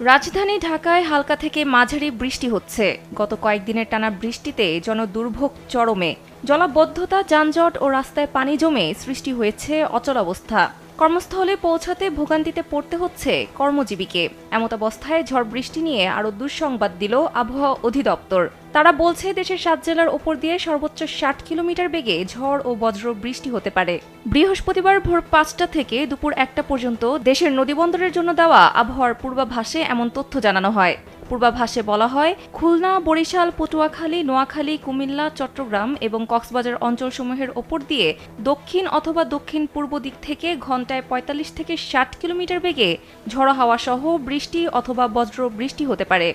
রাজধানী ঢাকায় হালকা থেকে মাঝারি বৃষ্টি হচ্ছে। গত কয়েকদিনের টানা বৃষ্টিতে জনদুর্ভোগ চরমে। জলাবদ্ধতা, যানজট ও রাস্তায় পানি জমে সৃষ্টি হয়েছে অচলাবস্থা কর্মস্থলে পৌঁছাতে ভোগান্তিতে পড়তে হচ্ছে কর্মজীবীকে। এমতাবস্থায় ঝড় বৃষ্টি নিয়ে আরও দুঃসংবাদ দিল আবহাওয়া অধিদপ্তর। তারা বলছে, দেশের সাত জেলার ওপর দিয়ে সর্বোচ্চ ষাট কিলোমিটার বেগে ঝড় ও বজ্র বৃষ্টি হতে পারে। বৃহস্পতিবার ভোর পাঁচটা থেকে দুপুর একটা পর্যন্ত দেশের নদীবন্দরের জন্য দেওয়া আবহাওয়ার পূর্বাভাসে এমন তথ্য জানানো হয়। পূর্বাভাসে বলা হয়, খুলনা, বরিশাল, পটুয়াখালী, নোয়াখালী, কুমিল্লা, চট্টগ্রাম এবং কক্সবাজার অঞ্চলসমূহের ওপর দিয়ে দক্ষিণ অথবা দক্ষিণ পূর্ব দিক থেকে ঘন্টায় ৪৫ থেকে ষাট কিলোমিটার বেগে ঝড়ো হাওয়া সহ বৃষ্টি অথবা বজ্র বৃষ্টি হতে পারে।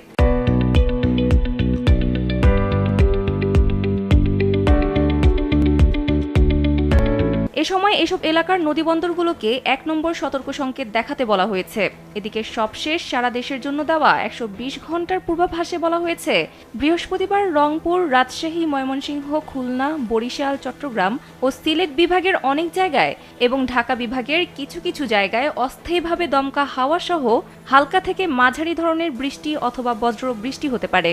এ সময় এসব এলাকার নদীবন্দরগুলোকে এক নম্বর সতর্ক সংকেত দেখাতে বলা হয়েছে। এদিকে সবশেষ সারা দেশের জন্য দেওয়া একশো ঘণ্টার পূর্বাভাসে বলা হয়েছে, বৃহস্পতিবার রংপুর, রাজশাহী, ময়মনসিংহ, খুলনা, বরিশাল, চট্টগ্রাম ও সিলেট বিভাগের অনেক জায়গায় এবং ঢাকা বিভাগের কিছু কিছু জায়গায় অস্থায়ীভাবে দমকা হাওয়া সহ হালকা থেকে মাঝারি ধরনের বৃষ্টি অথবা বজ্র বৃষ্টি হতে পারে।